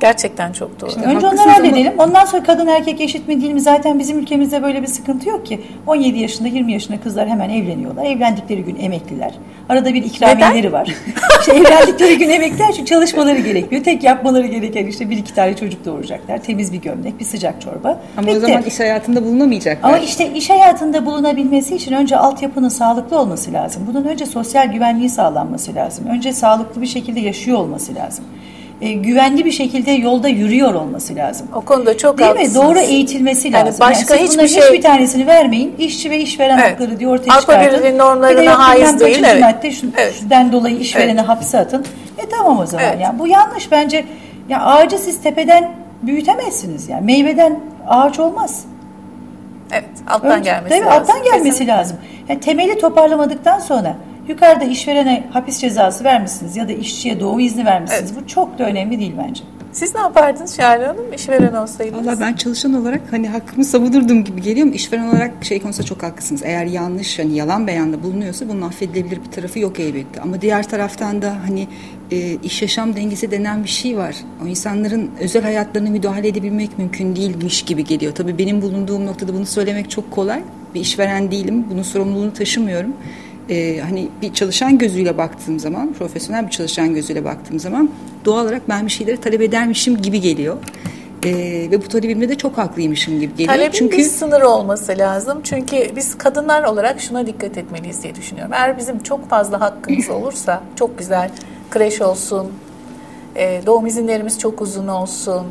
Gerçekten çok doğru. Şimdi önce onları halledelim. Ama... Ondan sonra kadın erkek eşit mi değil mi? Zaten bizim ülkemizde böyle bir sıkıntı yok ki. 17 yaşında 20 yaşında kızlar hemen evleniyorlar. Evlendikleri gün emekliler. Arada bir ikramiyeleri var. işte evlendikleri gün emekliler çünkü çalışmaları gerekiyor. Tek yapmaları gereken işte bir iki tane çocuk doğuracaklar. Temiz bir gömlek, bir sıcak çorba. Ama Bitti. o zaman iş hayatında bulunamayacaklar. Ama işte iş hayatında bulunabilmesi için önce altyapının sağlıklı olması lazım. Bunun önce sosyal güvenliği sağlanması lazım. Önce sağlıklı bir şekilde yaşıyor olması lazım e, güvenli bir şekilde yolda yürüyor olması lazım. O konuda çok Değil haklısınız. mi? Doğru eğitilmesi yani lazım. Başka yani hiçbir şey hiçbir tanesini vermeyin. İşçi ve işveren evet. hakları diye ortaya Avrupa çıkartın. Birliği normlarına haiz değil. Evet. Madde şu, evet. şundan dolayı işvereni evet. hapse atın. E tamam o zaman. Evet. Yani bu yanlış bence. Ya ağacı siz tepeden büyütemezsiniz yani. Meyveden ağaç olmaz. Evet, alttan Önce, gelmesi tabii, lazım. Alttan gelmesi Kesin. lazım. Yani temeli toparlamadıktan sonra Yukarıda işverene hapis cezası vermişsiniz ya da işçiye doğum izni vermişsiniz. Evet. Bu çok da önemli değil bence. Siz ne yapardınız Şahane Hanım işveren olsaydınız? Valla ben çalışan olarak hani hakkımı savunurdum gibi geliyor mu? İşveren olarak şey konusunda çok haklısınız. Eğer yanlış hani yalan beyanda bulunuyorsa bunun affedilebilir bir tarafı yok elbette. Ama diğer taraftan da hani e, iş yaşam dengesi denen bir şey var. O insanların özel hayatlarına müdahale edebilmek mümkün değilmiş gibi geliyor. Tabii benim bulunduğum noktada bunu söylemek çok kolay. Bir işveren değilim. Bunun sorumluluğunu taşımıyorum e, hani bir çalışan gözüyle baktığım zaman, profesyonel bir çalışan gözüyle baktığım zaman doğal olarak ben bir şeyleri talep edermişim gibi geliyor. Ee, ve bu talebimde de çok haklıymışım gibi geliyor. Talebin Çünkü... bir sınır olması lazım. Çünkü biz kadınlar olarak şuna dikkat etmeliyiz diye düşünüyorum. Eğer bizim çok fazla hakkımız olursa çok güzel kreş olsun, e, doğum izinlerimiz çok uzun olsun,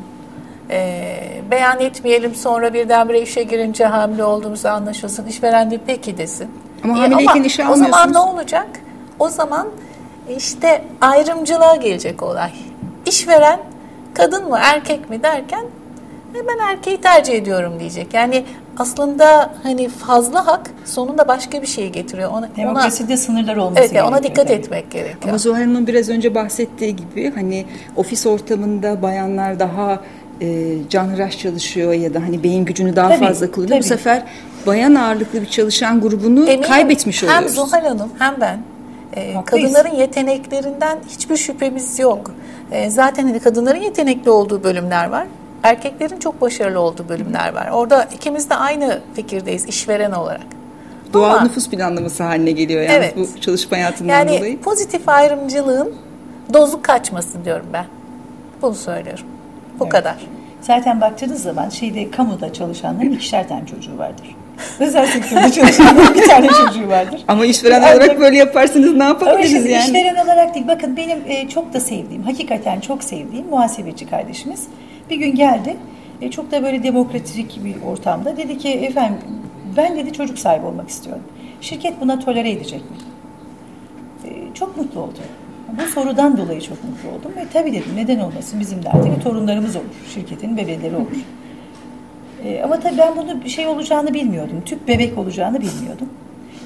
e, beyan etmeyelim sonra birdenbire işe girince hamile olduğumuzu anlaşılsın. İşveren de peki desin. Ama hamileyken işe almıyorsunuz. O zaman ne olacak? O zaman işte ayrımcılığa gelecek olay. İşveren kadın mı erkek mi derken e, ben erkeği tercih ediyorum diyecek. Yani aslında hani fazla hak sonunda başka bir şey getiriyor. Ona, Demokraside ona, sınırlar olması evet, gerekiyor. Ona dikkat etmek gerekiyor. Ama Zuhal Hanım'ın biraz önce bahsettiği gibi hani ofis ortamında bayanlar daha e, canhıraş çalışıyor ya da hani beyin gücünü daha tabii, fazla kullanıyor. Tabii. Bu sefer bayan ağırlıklı bir çalışan grubunu Eminim, kaybetmiş oluyoruz. Hem Zuhal Hanım hem ben e, kadınların yeteneklerinden hiçbir şüphemiz yok. E, zaten hani kadınların yetenekli olduğu bölümler var. Erkeklerin çok başarılı olduğu bölümler var. Orada ikimiz de aynı fikirdeyiz işveren olarak. Doğal Ama, nüfus planlaması haline geliyor yani evet, bu çalışma hayatından yani dolayı. Yani pozitif ayrımcılığın dozu kaçmasın diyorum ben. Bunu söylüyorum. Bu evet. kadar. Zaten baktığınız zaman şeyde kamuda çalışanların ikişer tane çocuğu vardır. Özel sektörde çalışanların bir tane çocuğu vardır. Ama işveren yani, olarak böyle yaparsanız ne yapabiliriz yani? İşveren olarak değil. Bakın benim e, çok da sevdiğim, hakikaten çok sevdiğim muhasebeci kardeşimiz bir gün geldi. E, çok da böyle demokratik bir ortamda. Dedi ki efendim ben dedi çocuk sahibi olmak istiyorum. Şirket buna tolere edecek mi? E, çok mutlu oldu. Bu sorudan dolayı çok mutlu oldum ve tabii dedim neden olmasın bizim de artık torunlarımız olur. Şirketin bebeleri olur. Ee, ama tabii ben bunu bir şey olacağını bilmiyordum. Tüp bebek olacağını bilmiyordum.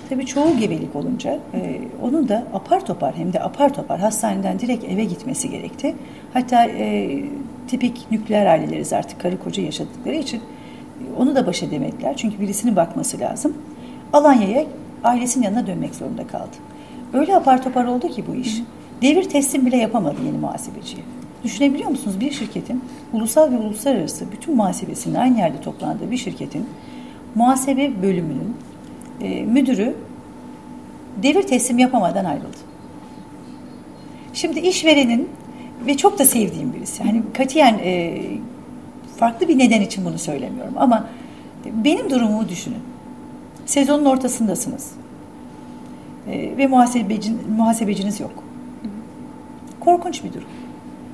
Tabii çoğu gebelik olunca e, onun da apar topar hem de apar topar hastaneden direkt eve gitmesi gerekti. Hatta e, tipik nükleer aileleriz artık karı koca yaşadıkları için onu da baş edemediler. Çünkü birisinin bakması lazım. Alanya'ya ailesinin yanına dönmek zorunda kaldı. Öyle apar topar oldu ki bu iş. Hı. Devir teslim bile yapamadı yeni muhasebeciye. Düşünebiliyor musunuz? Bir şirketin ulusal ve uluslararası bütün muhasebesinin aynı yerde toplandığı bir şirketin muhasebe bölümünün e, müdürü devir teslim yapamadan ayrıldı. Şimdi işverenin ve çok da sevdiğim birisi. Hani katiyen e, farklı bir neden için bunu söylemiyorum ama benim durumumu düşünün. Sezonun ortasındasınız. E, ve muhasebecin, muhasebeciniz yok. Korkunç bir durum.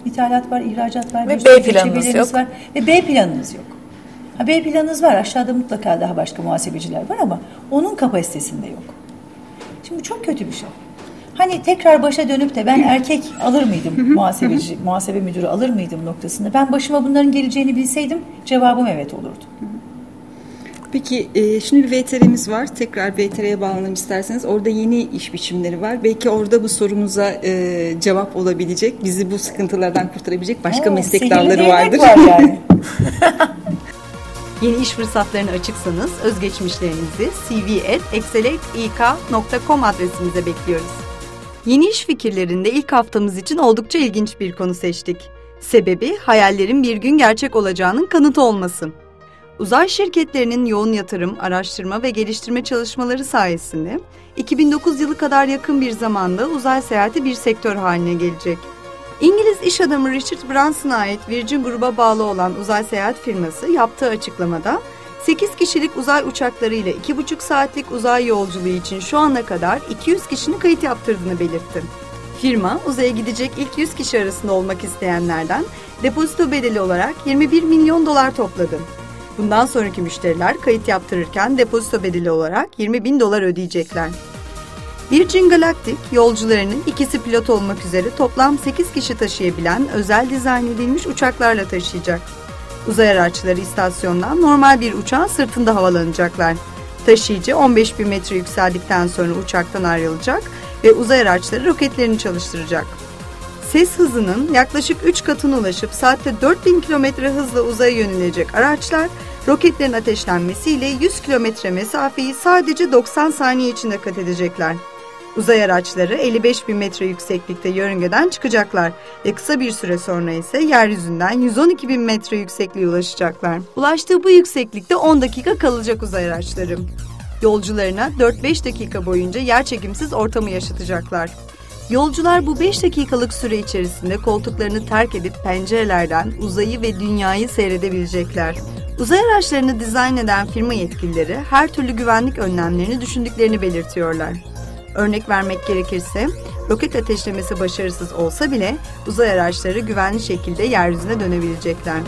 İthalat var, ihracat var, ve B planınız yok. Var, ve B planınız yok. Ha, B planınız var. Aşağıda mutlaka daha başka muhasebeciler var ama onun kapasitesinde yok. Şimdi bu çok kötü bir şey. Hani tekrar başa dönüp de ben erkek alır mıydım muhasebeci, muhasebe müdürü alır mıydım noktasında. Ben başıma bunların geleceğini bilseydim cevabım evet olurdu. Peki e, şimdi bir VTR'miz var. Tekrar VTR'ye bağlanalım isterseniz. Orada yeni iş biçimleri var. Belki orada bu sorumuza e, cevap olabilecek, bizi bu sıkıntılardan kurtarabilecek başka Oo, meslek dalları vardır. Var yani. Yeni iş fırsatlarına açıksanız özgeçmişlerinizi cv.excelateyk.com adresimize bekliyoruz. Yeni iş fikirlerinde ilk haftamız için oldukça ilginç bir konu seçtik. Sebebi hayallerin bir gün gerçek olacağının kanıtı olması. Uzay şirketlerinin yoğun yatırım, araştırma ve geliştirme çalışmaları sayesinde 2009 yılı kadar yakın bir zamanda uzay seyahati bir sektör haline gelecek. İngiliz iş adamı Richard Branson'a ait Virgin Group'a bağlı olan uzay seyahat firması yaptığı açıklamada 8 kişilik uzay uçaklarıyla 2,5 saatlik uzay yolculuğu için şu ana kadar 200 kişinin kayıt yaptırdığını belirtti. Firma uzaya gidecek ilk 100 kişi arasında olmak isteyenlerden depozito bedeli olarak 21 milyon dolar topladı. Bundan sonraki müşteriler kayıt yaptırırken depozito bedeli olarak 20 bin dolar ödeyecekler. Virgin Galactic yolcularının ikisi pilot olmak üzere toplam 8 kişi taşıyabilen özel dizayn edilmiş uçaklarla taşıyacak. Uzay araçları istasyondan normal bir uçağın sırtında havalanacaklar. Taşıyıcı 15 bin metre yükseldikten sonra uçaktan ayrılacak ve uzay araçları roketlerini çalıştıracak. Ses hızının yaklaşık 3 katına ulaşıp saatte 4000 kilometre hızla uzaya yönelecek araçlar roketlerin ateşlenmesiyle 100 kilometre mesafeyi sadece 90 saniye içinde kat edecekler. Uzay araçları 55 bin metre yükseklikte yörüngeden çıkacaklar ve kısa bir süre sonra ise yeryüzünden 112 bin metre yüksekliğe ulaşacaklar. Ulaştığı bu yükseklikte 10 dakika kalacak uzay araçları. Yolcularına 4-5 dakika boyunca yerçekimsiz ortamı yaşatacaklar. Yolcular bu 5 dakikalık süre içerisinde koltuklarını terk edip pencerelerden uzayı ve dünyayı seyredebilecekler. Uzay araçlarını dizayn eden firma yetkilileri her türlü güvenlik önlemlerini düşündüklerini belirtiyorlar. Örnek vermek gerekirse roket ateşlemesi başarısız olsa bile uzay araçları güvenli şekilde yeryüzüne dönebilecekler.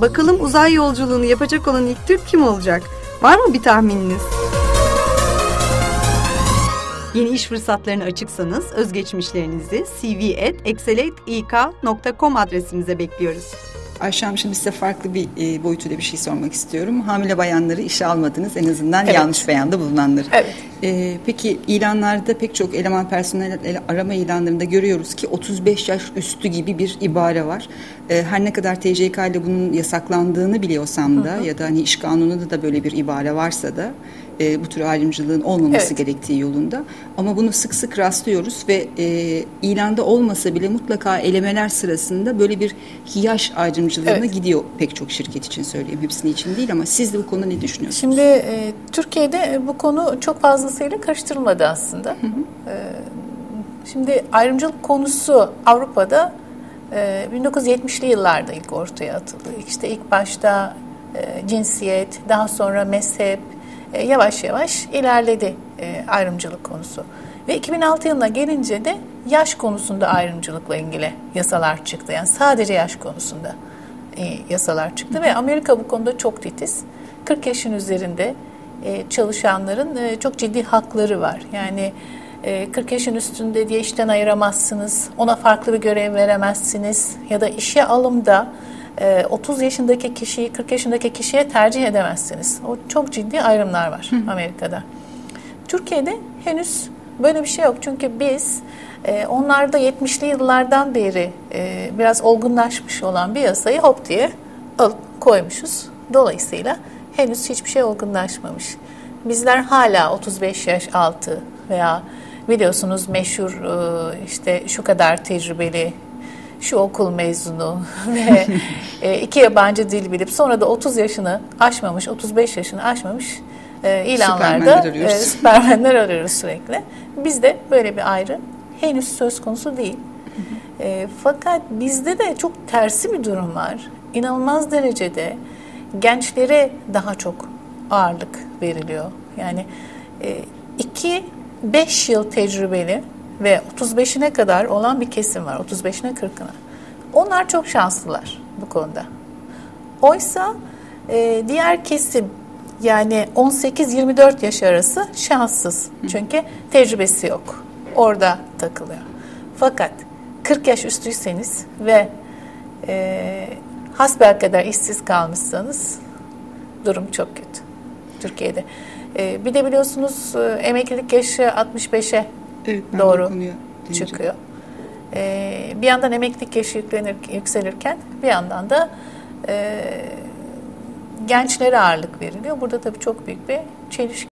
Bakalım uzay yolculuğunu yapacak olan ilk Türk kim olacak? Var mı bir tahmininiz? Yeni iş fırsatlarına açıksanız özgeçmişlerinizi cv.excelectik.com adresimize bekliyoruz. Ayşe Hanım şimdi size farklı bir e, boyutuyla bir şey sormak istiyorum. Hamile bayanları işe almadınız en azından Evet. yanlış beyanda bulunanları. Evet. E, peki ilanlarda pek çok eleman personel ele- arama ilanlarında görüyoruz ki 35 yaş üstü gibi bir ibare var. E, her ne kadar TCK ile bunun yasaklandığını biliyorsam da ya da hani iş kanununda da böyle bir ibare varsa da e, bu tür ayrımcılığın olmaması Evet. gerektiği yolunda. Ama bunu sık sık rastlıyoruz ve e, ilanda olmasa bile mutlaka elemeler sırasında böyle bir yaş ayrımcılığına Evet. gidiyor pek çok şirket için söyleyeyim. Hepsinin için değil ama siz de bu konuda ne düşünüyorsunuz? Şimdi e, Türkiye'de bu konu çok fazlasıyla karıştırılmadı aslında. E, şimdi ayrımcılık konusu Avrupa'da e, 1970'li yıllarda ilk ortaya atıldı. İşte ilk başta e, cinsiyet, daha sonra mezhep e, yavaş yavaş ilerledi e, ayrımcılık konusu. Ve 2006 yılına gelince de yaş konusunda ayrımcılıkla ilgili yasalar çıktı. Yani sadece yaş konusunda e, yasalar çıktı ve Amerika bu konuda çok titiz. 40 yaşın üzerinde e, çalışanların e, çok ciddi hakları var. Yani e, 40 yaşın üstünde diye işten ayıramazsınız, ona farklı bir görev veremezsiniz ya da işe alımda e, 30 yaşındaki kişiyi 40 yaşındaki kişiye tercih edemezsiniz. O çok ciddi ayrımlar var Amerika'da. Türkiye'de henüz böyle bir şey yok. Çünkü biz e, onlarda 70'li yıllardan beri e, biraz olgunlaşmış olan bir yasayı hop diye alıp koymuşuz. Dolayısıyla henüz hiçbir şey olgunlaşmamış. Bizler hala 35 yaş altı veya biliyorsunuz meşhur e, işte şu kadar tecrübeli şu okul mezunu ve e, iki yabancı dil bilip sonra da 30 yaşını aşmamış, 35 yaşını aşmamış e, ilanlarda Süpermenler arıyoruz. e, süpermenler arıyoruz sürekli. Bizde böyle bir ayrı henüz söz konusu değil. E, fakat bizde de çok tersi bir durum var. İnanılmaz derecede gençlere daha çok ağırlık veriliyor. Yani 2-5 yıl tecrübeli ve 35'ine kadar olan bir kesim var. 35'ine 40'ına. Onlar çok şanslılar bu konuda. Oysa e, diğer kesim yani 18-24 yaş arası şanssız. Çünkü tecrübesi yok. Orada takılıyor. Fakat 40 yaş üstüyseniz ve e, hasbelkader işsiz kalmışsanız durum çok kötü Türkiye'de. E, bir de biliyorsunuz e, emeklilik yaşı 65'e Evet, doğru çıkıyor. E, bir yandan emeklilik yaşı yüklenir, yükselirken bir yandan da e, gençlere ağırlık veriliyor. Burada tabii çok büyük bir çelişki